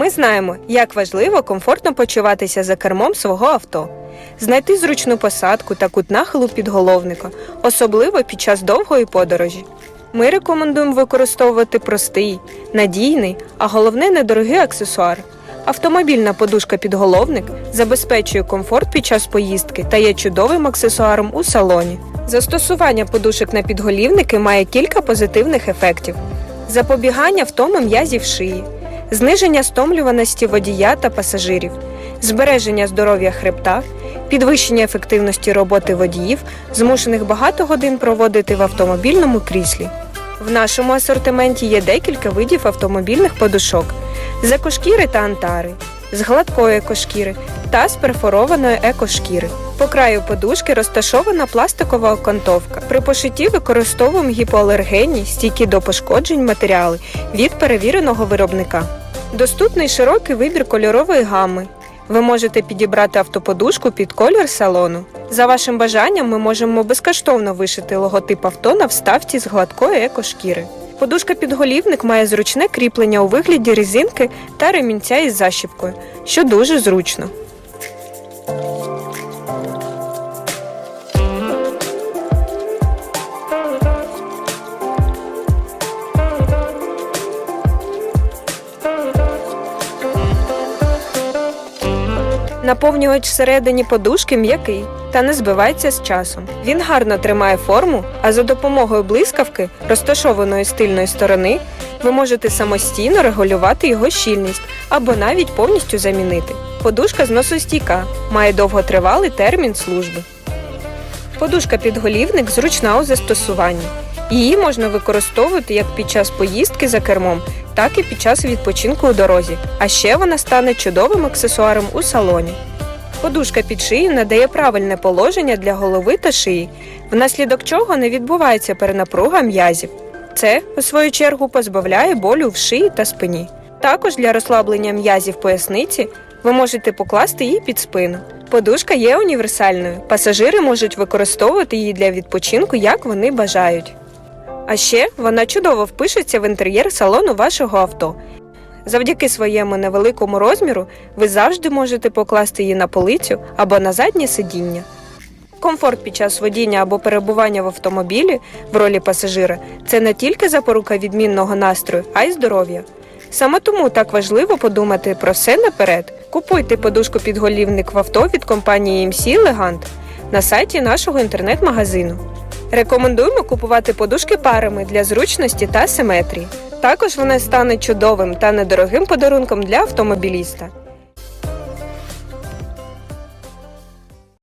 Ми знаємо, як важливо комфортно почуватися за кермом свого авто, знайти зручну посадку та кут нахилу підголовника, особливо під час довгої подорожі. Ми рекомендуємо використовувати простий, надійний, а головне недорогий аксесуар. Автомобільна подушка-підголовник забезпечує комфорт під час поїздки та є чудовим аксесуаром у салоні. Застосування подушок на підголівники має кілька позитивних ефектів: запобігання втоми м'язів шиї, зниження стомлюваності водія та пасажирів, збереження здоров'я хребта, підвищення ефективності роботи водіїв, змушених багато годин проводити в автомобільному кріслі. В нашому асортименті є декілька видів автомобільних подушок з екошкіри та антари, з гладкої екошкіри та з перфорованої екошкіри. По краю подушки розташована пластикова окантовка. При пошитті використовуємо гіпоалергенні, стійкі до пошкоджень матеріали від перевіреного виробника. Доступний широкий вибір кольорової гами. Ви можете підібрати автоподушку під колір салону. За вашим бажанням, ми можемо безкоштовно вишити логотип авто на вставці з гладкої екошкіри. Подушка-підголівник має зручне кріплення у вигляді резинки та ремінця із защіпкою, що дуже зручно. Наповнювач всередині подушки м'який та не збивається з часом. Він гарно тримає форму, а за допомогою блискавки, розташованої з тильної сторони, ви можете самостійно регулювати його щільність або навіть повністю замінити. Подушка зносостійка, має довготривалий термін служби. Подушка-підголівник зручна у застосуванні. Її можна використовувати як під час поїздки за кермом, так і під час відпочинку у дорозі. А ще вона стане чудовим аксесуаром у салоні. Подушка під шию надає правильне положення для голови та шиї, внаслідок чого не відбувається перенапруга м'язів. Це, у свою чергу, позбавляє болю в шиї та спині. Також для розслаблення м'язів поясниці ви можете покласти її під спину. Подушка є універсальною. Пасажири можуть використовувати її для відпочинку, як вони бажають. А ще вона чудово впишеться в інтер'єр салону вашого авто. Завдяки своєму невеликому розміру ви завжди можете покласти її на полицю або на заднє сидіння. Комфорт під час водіння або перебування в автомобілі в ролі пасажира це не тільки запорука відмінного настрою, а й здоров'я. Саме тому так важливо подумати про все наперед. Купуйте подушку-підголівник в авто від компанії MC Elegant на сайті нашого інтернет-магазину. Рекомендуємо купувати подушки парами для зручності та симетрії. Також вони стануть чудовим та недорогим подарунком для автомобіліста.